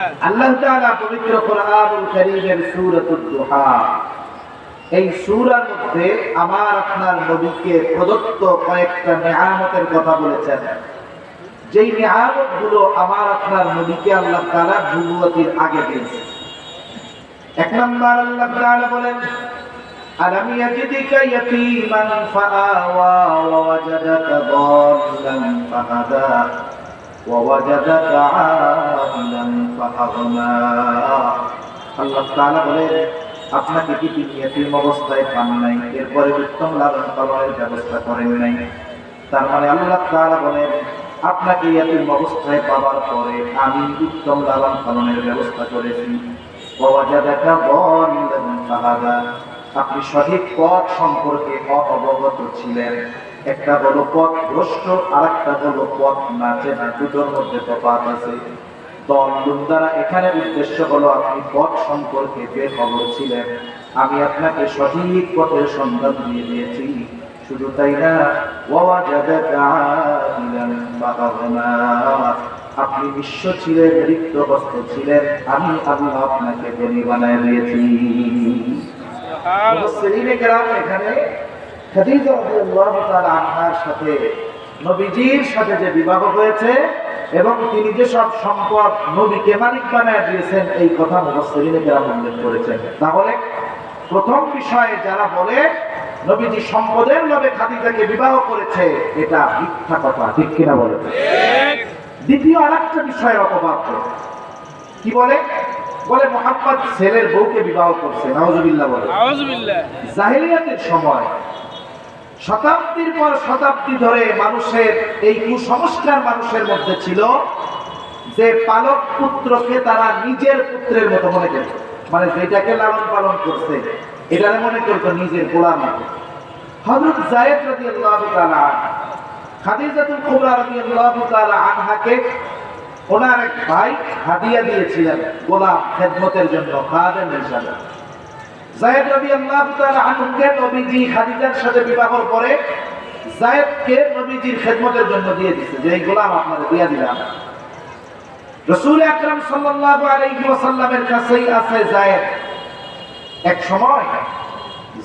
আল্লাহ তাআলা পবিত্র কোরআনুল কারীমের সূরাতুদ দুহা এই সূরার মধ্যে আমার আপনার নবীকে প্রদত্ত কয়েকটা নিয়ামতের কথা বলেছেন যেই নিয়ামত গুলো আমার আপনার নবীকে আল্লাহ তাআলা নবুয়তির আগে দিয়েছে এক নম্বর আল্লাহ তাআলা বলেন ألم يجدك يتيما فآوى ووجدك ضالا فهدى ووجدك عائلا فأغنى আল্লাহ তাআলা বলেন আপনাকে কি তিনি এতিম অবস্থায় পান নাই এরপরে উত্তম লালন পালনের ব্যবস্থা করেন নাই তার মানে আল্লাহ তাআলা বলেন আপনাকে এতিম অবস্থায় পাওয়ার পরে আমি উত্তম লালন পালনের ব্যবস্থা করেছি ওয়াজাদাকা দাল্লান ফাহাদা আপনি সঠিক পথ সম্পর্কে অবগত ছিলেন। একটা হলো পথ ভ্রষ্ট আর একটা হলো পথ না, দুটোর মধ্যে তফাৎ আছে। এখানে উদ্দেশ্য হলো আপনি পথ সম্পর্কে ছিলেন, আমি আপনাকে সঠিক পথের সন্ধান দিয়ে দিয়েছি। শুধু তাই না আপনি বিশ্ব ছিলেন রিক্ত বস্ত্র ছিলেন, আমি আল্লাহ আপনাকে ধনী বানায় দিয়েছি। এখানে খাদিজা রাদিয়াল্লাহু তাআলা আনহার সাথে নবীজির সাথে যে বিবাহ হয়েছে এবং তিনি যে সব সম্পদ নবীকে মালিক বানায় দিয়েছেন এই কথা মুফাসসিরিনে কেরাম উল্লেখ করেছেন। তাহলে প্রথম বিষয়ে যারা বলে নবীজি সম্পদের লোভে খাদিজাকে বিবাহ করেছে এটা মিথ্যা কথা ঠিক কিনা বলে? দ্বিতীয় আরেকটা বিষয়ের অপবাদ। কি বলে? বলে মোহাম্মদ ছেলের বউকে বিবাহ করছে নওয়াজুবিল্লাহ বলে। জাহিলিয়াতের সময় শতাব্দীর পর শতাব্দী ধরে মানুষের এই কুসংস্কার মানুষের মধ্যে ছিল যে পালক পুত্রকে তারা নিজের পুত্রের মতো মনে করত মানে যেটাকে লালন পালন করছে এটারে মনে করতো নিজের গোলার মতো। হযরত যায়েদ রাদিয়াল্লাহু তাআলা খাদিজাতুল কুবরা রাদিয়াল্লাহু তাআলা আনহাকে ওনার এক ভাই হাদিয়া দিয়েছিলেন গোলাম খেদমতের জন্য, খাদেম হিসাবে। তাআলা আনহুকে নবীজি খাদিজার সাথে নবীজির খেদমতের জন্য দিয়ে যে এই গোলাম দিয়ে দিলাম। রাসূল আকরাম সাল্লাল্লাহু আলাইহি ওয়াসাল্লামের কাছেই আছে জায়েদ। এক সময়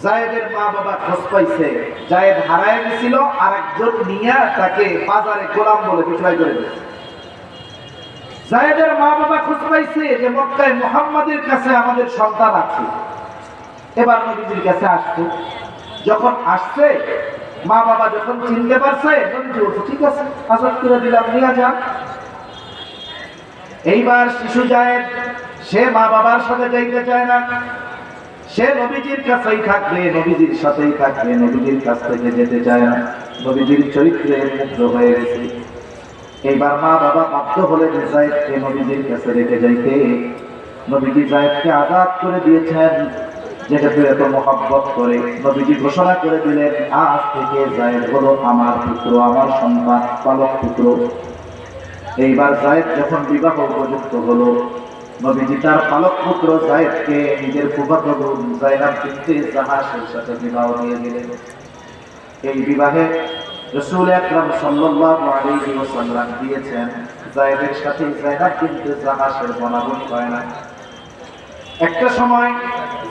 জায়েদের মা বাবা খোঁজ পাইছে, জায়েদ হারায় গেছিল আর একজন নিয়া তাকে বাজারে গোলাম বলে বিক্রয় করে দিয়েছে। জায়েদের মা বাবা খোঁজ পাইছে যে মক্কায় মুহাম্মাদের কাছে আমাদের সন্তান আছে। এবার নবীজির কাছে আসছে। যখন আসছে মা বাবা যখন চিনতে পারছে ঠিক আছে আজাদ করে দিলাম, নিয়ে যান এইবার শিশু যায় সে মা বাবার সাথে যাইতে চায় না। সে নবীজির কাছেই থাকবে, নবীজির সাথেই থাকবে, নবীজির কাছ থেকে যেতে চায় না। নবীজির চরিত্রে মুগ্ধ হয়ে গেছে। এইবার মা বাবা বাধ্য হলে জায়েদকে নবীজির কাছে রেখে যাইতে। নবীজি জায়েদকে আজাদ করে দিয়েছেন যেটাতে এত মহাব্বত করে। নবীজি ঘোষণা করে দিলেন, আজ থেকে জায়েদ হলো আমার পুত্র, আমার সন্তান, পালক পুত্র। এইবার জায়েদ যখন বিবাহ উপযুক্ত হলো, নবীজি তার পালক পুত্র জায়েদকে নিজের ফুফাতো জায়নাব বিনতে জাহাসের সাথে বিবাহ দিয়ে দিলেন। এই বিবাহে রসুল আকরাম সাল্লাল্লাহু আলাইহি ওয়াসাল্লাম দিয়েছেন, জায়েদের সাথে জায়নাব বিনতে জাহাসের বনাবনি হয় না। একটা সময়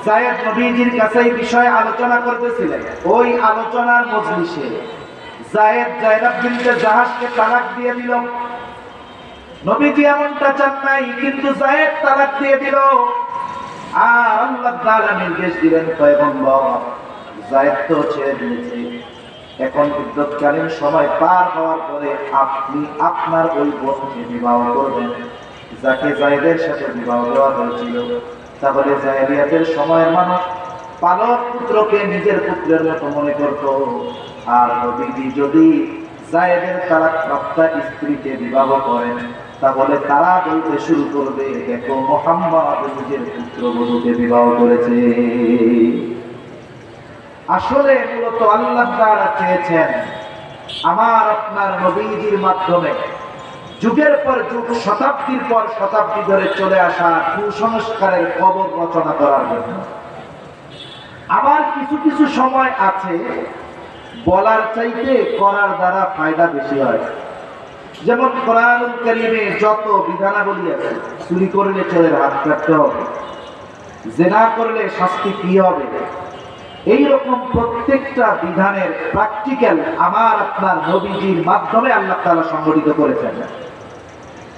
জায়েদ নবীজির কাছে এই বিষয়ে আলোচনা করতেছিলেন। ওই আলোচনার মজলিসে জায়েদ জায়নাব বিনতে জাহাজকে তালাক দিয়ে দিল। নবীজি এমনটা চান নাই, কিন্তু জায়েদ তালাক দিয়ে দিল। আর আল্লাহ তাআলা নির্দেশ দিলেন, পয়গম্বর, জায়েদ তো ছেড়ে দিয়েছে। এখন বিদ্যুৎকালীন সময় পার হওয়ার পরে আপনি আপনার ওই বোনকে বিবাহ করবেন। যাকে জায়েদের সাথে বিবাহ দেওয়া হয়েছিল। তাহলে জাহেলিয়াতের সময়ের মানুষ পালক পুত্রকে নিজের পুত্রের মতো মনে করত। আর নবীজি যদি জায়েদের তারা প্রাপ্তা স্ত্রীকে বিবাহ করেন, তাহলে তারা বলতে শুরু করবে, দেখো, মোহাম্মদ নিজের পুত্র বধূকে বিবাহ করেছে। আসলে মূলত আল্লাহ তাআলা চেয়েছেন আমার, আপনার নবীজির মাধ্যমে যুগের পর যুগ, শতাব্দীর পর শতাব্দী ধরে চলে আসা কুসংস্কারের কবর রচনা করার জন্য। আবার কিছু কিছু সময় আছে বলার চাইতে করার দ্বারা ফায়দা বেশি হয়। যেমন কোরআনুল কারীমে যত বিধানাবলী আছে, চুরি করলে চোরের হাত কাটতে হবে, জেনা করলে শাস্তি কি হবে? এই রকম প্রত্যেকটা বিধানের প্র্যাকটিক্যাল আমার আপনার নবীজির মাধ্যমে আল্লাহ তাআলা সংগঠিত করেছেন।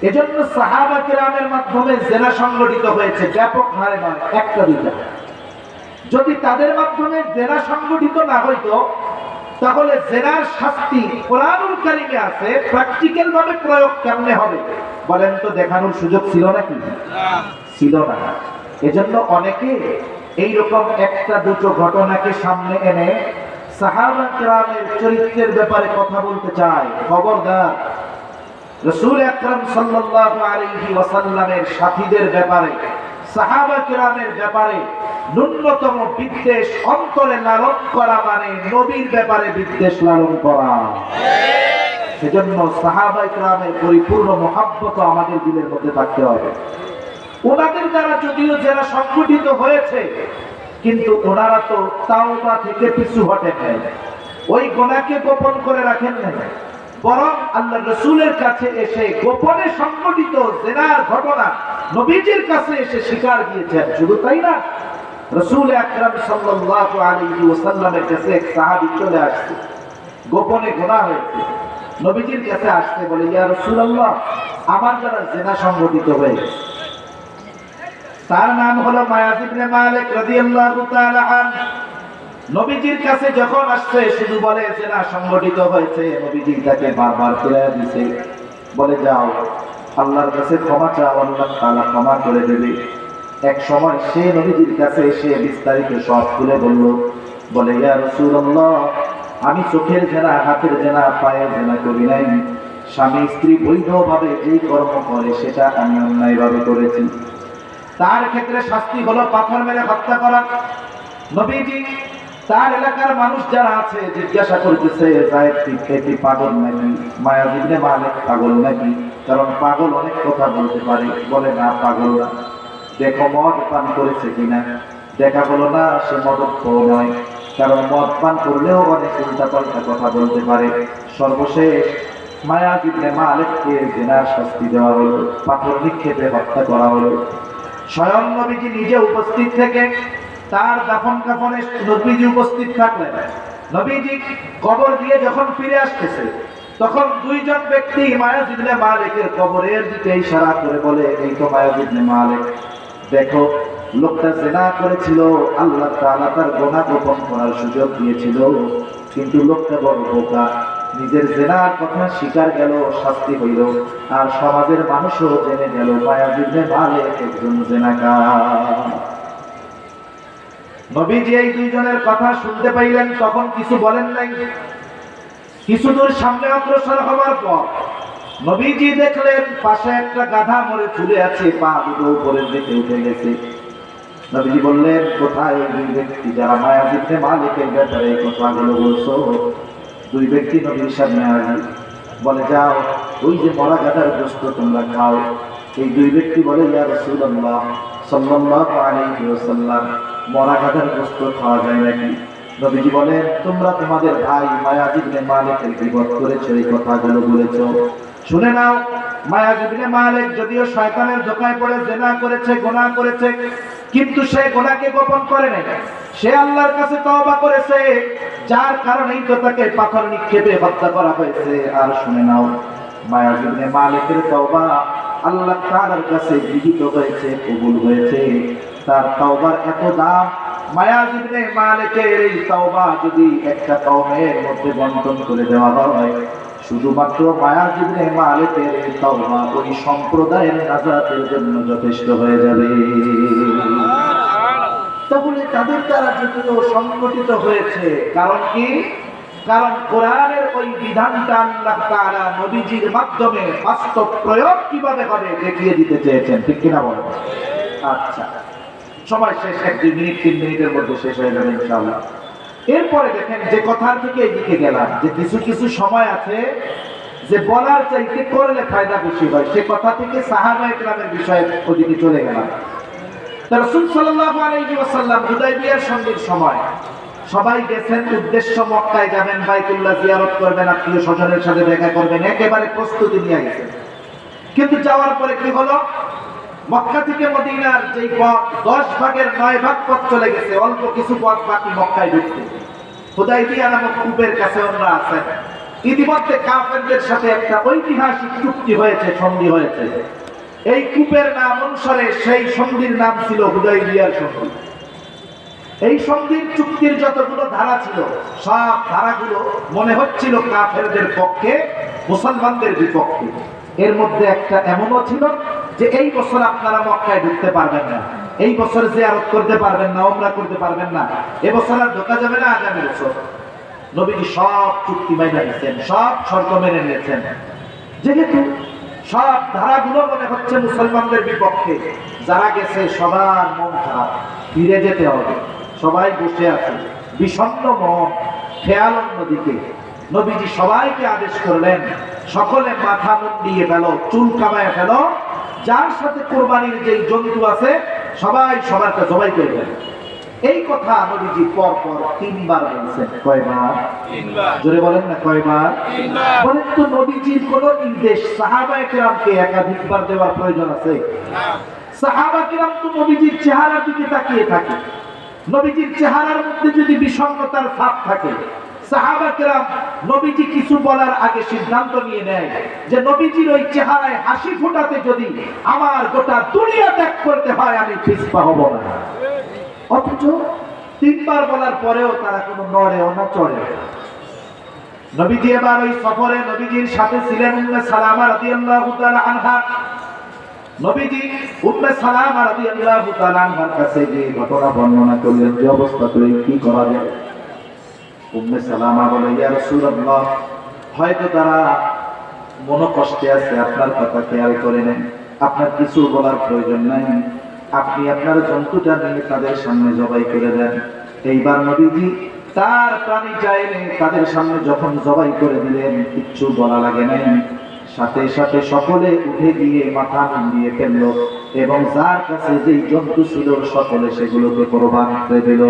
এজন্য সাহাবা কিরামের মাধ্যমে জেনা সংগঠিত হয়েছে, ব্যাপক হারে নয়, একটা দুইটা। যদি তাদের মাধ্যমে জেনা সংগঠিত না হইতো, তাহলে জেনার শাস্তি কোরআনুল কারিমে আছে প্র্যাকটিক্যাল ভাবে প্রয়োগ কেমনে হবে? বলেন তো, দেখানোর সুযোগ ছিল নাকি? ছিল না। এজন্য অনেকে এইরকম একটা দুটো ঘটনাকে সামনে এনে সাহাবা চরিত্রের ব্যাপারে কথা বলতে চায়। খবরদার। রসুল আকরাম সাল্লাল্লাহু আলাইহি ওয়াসাল্লামের সাথীদের ব্যাপারে, সাহাবা কিরামের ব্যাপারে ন্যূনতম বিদ্বেষ অন্তরে লালন করা মানে নবীর ব্যাপারে বিদ্বেষ লালন করা। সেজন্য সাহাবা কিরামের পরিপূর্ণ মহাব্বত আমাদের দিলের মধ্যে থাকতে হবে। ওনাদের দ্বারা যদিও যারা সংগঠিত হয়েছে, কিন্তু ওনারা তো তাও তাওবা থেকে পিছু হটে নেয় ওই গোনাকে গোপন করে রাখেন না বরং আল্লাহ রসুলের কাছে এসে গোপনে সংগঠিত জেনার ঘটনা নবীজির কাছে এসে স্বীকার দিয়েছেন। শুধু তাই না, রসুল আকরাম সাল্লাল্লাহু আলাইহি ওয়াসাল্লামের কাছে এক সাহাবী চলে আসছে। গোপনে গোনা হয়েছে। নবীজির কাছে আসতে বলে, ইয়া রাসূলুল্লাহ, আমার দ্বারা জেনা সংগঠিত হয়ে গেছে তার নাম হলো মায়াজ ইবনে মালিক রাদিয়াল্লাহু তাআলা আন। নবীজির কাছে যখন আসছে, শুধু বলে যে, না, সংগঠিত হয়েছে। নবীজি তাকে বারবার ফিরিয়ে দিছে। বলে, যাও, আল্লাহর কাছে ক্ষমা চাও, আল্লাহ তাআলা ক্ষমা করে দেবে। এক সময় সে নবীজির কাছে এসে বিস্তারিত সব খুলে বলল, বলে, ইয়া রাসূলুল্লাহ, আমি চোখের জেনা, হাতের জেনা, পায়ের জেনা করি নাই। স্বামী স্ত্রী বৈধভাবে যেই কর্ম করে, সেটা আমি অন্যায়ভাবে করেছি। তার ক্ষেত্রে শাস্তি হলো পাথর মেরে হত্যা করা। নবীজি, তার এলাকার মানুষ যারা আছে, জিজ্ঞাসা করতেছে কি পাগল নাকি? মায়াজিবনে মালিক পাগল নাকি? কারণ পাগল অনেক কথা বলতে পারে। বলে, না, পাগল না। দেখো, মদ পান করেছে কিনা? দেখা হলো না, সে মদক্ষ নয়। কারণ মদ পান করলেও অনেক উল্টা পাল্টা কথা বলতে পারে। সর্বশেষ মায়াজিবনে মালিককে জেনার শাস্তি দেওয়া হলো, পাথর নিক্ষেপে হত্যা করা হলো। স্বয়ং নবীজি নিজে উপস্থিত থেকে তার দাফন কাফনে নবীজি উপস্থিত থাকলেন। নবীজি কবর দিয়ে যখন ফিরে আসতেছে, তখন দুইজন ব্যক্তি মায়াজিবনে মালিকের কবরের দিকে ইশারা করে বলে, এই তো মায়াজিবনে মালিক, দেখো, লোকটা জেনা করেছিল, আল্লাহ তাআলা তার গোনা গোপন করার সুযোগ দিয়েছিল, কিন্তু লোকটা বড় বোকা। নিজের জেনার কথা স্বীকার গেল, শাস্তি হইল। আর সমাজের মানুষও জেনে গেল মায়াজিবনে মালিক একজন জেনাকার। নবীজি এই দুইজনের কথা শুনতে পাইলেন, তখন কিছু বলেন নাই। কিছু দূর সামনে অগ্রসর হওয়ার পর নবীজি দেখলেন, পাশে একটা গাধা মরে ঝুলে আছে, পা দুটো উপরের দিকে উঠে গেছে। নবীজি বললেন, কোথায় দুই ব্যক্তি যারা মায়াজিবনে মালিকের ব্যাপারে কথাগুলো বলছো? দুই ব্যক্তি নবীর সামনে আসবে। বলে, যাও, ওই যে মরা গাধার গোস্ত তোমরা খাও। এই দুই ব্যক্তি বলে, ইয়া সাল্লাল্লাহু আলাইহি ওয়াসাল্লাম, মরা গাধার গোস্ত খাওয়া যায় নাকি? নবীজি বলেন, তোমরা তোমাদের ভাই মায়াজিবনে মালিকের বিপদ করেছ, এই কথাগুলো বলেছ। শুনে নাও মায়াজিবনে মালিক যদিও শয়তানের ধোকায় পড়ে, জেনা করেছে, গোনা করেছে কিন্তু সে গোনাকে গোপন করে নাই। সে আল্লাহর কাছে তওবা করেছে, যার কারণেই তো তাকে পাথর নিক্ষেপে হত্যা করা হয়েছে। আর শুনে নাও মায়াজিবনে মালিকের তওবা আল্লাহ তাআলার কাছে গৃহীত হয়েছে, কবুল হয়েছে। তার তওবার এত দাম মায়াজিবনে মালিকের এই তওবা যদি একটা কওমের মধ্যে বন্টন করে দেওয়া হয় শুধুমাত্র মায়াজিবনে মালিকের ওই সম্প্রদায়ের নাজাতের জন্য যথেষ্ট হয়ে যাবে। তাহলে তাদের দ্বারা যদিও সংগঠিত হয়েছে, কারণ কি? কারণ কোরআনের ওই বিধানটা আল্লাহ নবীজির মাধ্যমে বাস্তব প্রয়োগ কীভাবে হবে দেখিয়ে দিতে চেয়েছেন, ঠিক কিনা বলো? আচ্ছা সময় শেষ, এক দুই মিনিট, তিন মিনিটের মধ্যে শেষ হয়ে যাবে ইনশাআল্লাহ। এরপরে দেখেন যে কথা থেকে এদিকে গেলাম, যে কিছু কিছু সময় আছে যে বলার চাইতে করলে ফায়দা বেশি হয়। সে কথা থেকে সাহাবা বিষয়ে ওদিকে চলে গেলাম। সময় সবাই গেছেন উদ্দেশ্য জিয়ারত করবেন, আত্মীয় স্বজনের সাথে দেখা করবেন, একেবারে প্রস্তুতি নিয়ে গেছেন। কিন্তু যাওয়ার পরে কি হলো? মক্কা থেকে মদিনার যে পথ, দশ ভাগের নয় ভাগ পথ চলে গেছে, অল্প কিছু পথ বাকি মক্কায় ঢুকতে হুদাইবিয়া নামক কূপের কাছে ওনারা আছেন ইতিমধ্যে কাফেরদের সাথে একটা ঐতিহাসিক চুক্তি হয়েছে, সন্ধি হয়েছে। এই কূপের নাম অনুসারে সেই সন্ধির নাম ছিল হুদাইবিয়ার সন্ধি। এই সন্ধির চুক্তির যতগুলো ধারা ছিল, সব ধারাগুলো মনে হচ্ছিল কাফেরদের পক্ষে, মুসলমানদের বিপক্ষে। এর মধ্যে একটা এমনও ছিল যে এই বছর আপনারা মক্কায় ঢুকতে পারবেন না। এই বছর জিয়ারত করতে পারবেন না ওমরা করতে পারবেন না। এবছর আর ঢোকা যাবে না আগামী বছর। নবীজি সব চুক্তি মাইনা নিয়েছেন, সব শর্ত মেনে নিয়েছেন। যেহেতু সব ধারাগুলো মনে হচ্ছে মুসলমানদের বিপক্ষে, যারা গেছে সবার মন খারাপ, ফিরে যেতে হবে। সবাই বসে আছে, বিষণ্ণ মন, খেয়াল অন্যদিকে। নবীজি সবাইকে আদেশ করলেন, সকলে মাথা মুন্ডিয়ে ফেল, চুল কামায় ফেল যার সাথে কোরবানির যেই জন্তু আছে সবাই সবারটা জবাই করে ফেলে এই কথা নবীজি পর পর তিনবার বলছেন। কয়বার? জোরে বলেন না কয়বার? বলেন তো নবীজির কোন নির্দেশ সাহাবায়ে কেরামকে একাধিকবার দেওয়ার প্রয়োজন আছে? সাহাবা কেরাম তো নবীজির চেহারার দিকে তাকিয়ে থাকে। নবীজির চেহারার মধ্যে যদি বিষণ্ণতার ছাপ থাকে সাহাবা কেরাম নবীজি কিছু বলার আগে সিদ্ধান্ত নিয়ে নেয় যে নবীজির ওই চেহারায় হাসি ফোটাতে যদি আমার গোটা দুনিয়া ত্যাগ করতে হয়, আমি পিছপা হব না। অথচ তিনবার বলার পরেও তারা কোনো না নবীজি এবার ওই সফরে নবীজির সাথে ছিলেন সালামা রাদিয়াল্লাহু আনহা। নবীজি উম্মে সালামা রাদিয়াল্লাহু তাআলা কাছে যে ঘটনা বর্ণনা করলেন, যে অবস্থা কি করা যায়? উম্মে সালামা বলে, ইয়া রাসূলুল্লাহ, হয়তো তারা আছে, আপনার কথা খেয়াল করে নেন। আপনার কিছু বলার প্রয়োজন নাই। আপনি আপনার জন্তুটা নিয়ে তাদের সামনে জবাই করে দেন। এইবার নবীজি তার প্রাণী চাইলে তাদের সামনে যখন জবাই করে দিলেন, কিচ্ছু বলা লাগে নাই। সাথে সাথে সকলে উঠে গিয়ে মাথা নামিয়ে ফেলল এবং যার কাছে যেই জন্তু ছিল, সকলে সেগুলোকে কোরবান করে দিল।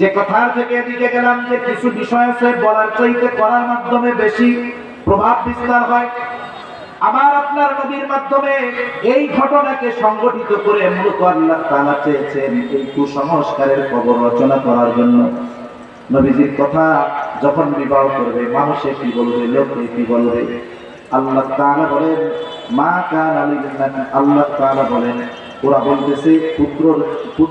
যে কথার থেকে এদিকে গেলাম যে কিছু বিষয় আছে বলার চাইতে করার মাধ্যমে বেশি প্রভাব বিস্তার হয়। আমার আপনার নবীর মাধ্যমে এই ঘটনাকে সংগঠিত করে মূলত আল্লাহ তাআলা চেয়েছেন এই কুসংস্কারের খবর রচনা করার জন্য। নবীজির কথা যখন বিবাহ করবে, মানুষে কি বলবে, লোকে কি বলবে? আল্লাহ তাআলা বলেন, মা কান আলিমান আল্লাহ তাআলা বলেন ওরা বলতেছে, পুত্র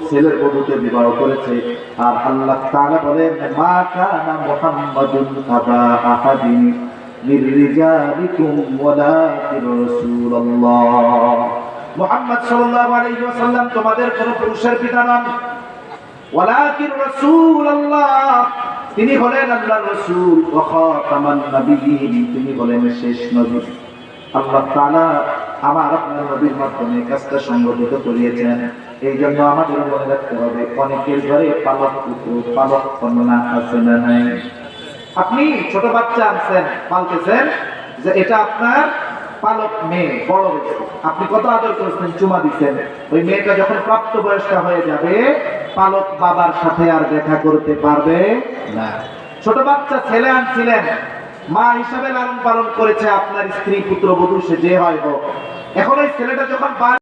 ছেলের বধূকে বিবাহ করেছে। আর আল্লাহ তাআলা বলেন, মা কানা মুহাম্মাদুন আবা আহাদিন মির রিজালিকুম রাসূলুল্লাহ। মুহাম্মদ সাল্লাল্লাহু আলাইহি ওয়াসাল্লাম, তোমাদের কোন পুরুষের পিতা নন। ওয়ালাকিন রাসূলুল্লাহ। তিনি হলেন আল্লাহর রাসূল ওয়া খাতামান নবিয়্যিন। তিনি হলেন শেষ নবী। আল্লাহ তাআলা আমার আপনার নবীর মাধ্যমে কাজটা সংগঠিত করিয়েছেন। এই জন্য আমাদের মনে রাখতে হবে, অনেকের ঘরে পালক পুত্র, পালক কন্যা আছে না নাই? আপনি ছোট বাচ্চা আনছেন, পালতেছেন যে এটা আপনার পালক মেয়ে, বড় হয়েছে। আপনি কত আদর করেছেন, চুমা দিচ্ছেন। ওই মেয়েটা যখন প্রাপ্ত বয়স্কা হয়ে যাবে, পালক বাবার সাথে আর দেখা করতে পারবে না। ছোট বাচ্চা ছেলে আনছিলেন মা হিসাবে লালন পালন করেছে, আপনার স্ত্রী পুত্র বধূ সে যে হয় হোক। এখন এই ছেলেটা যখন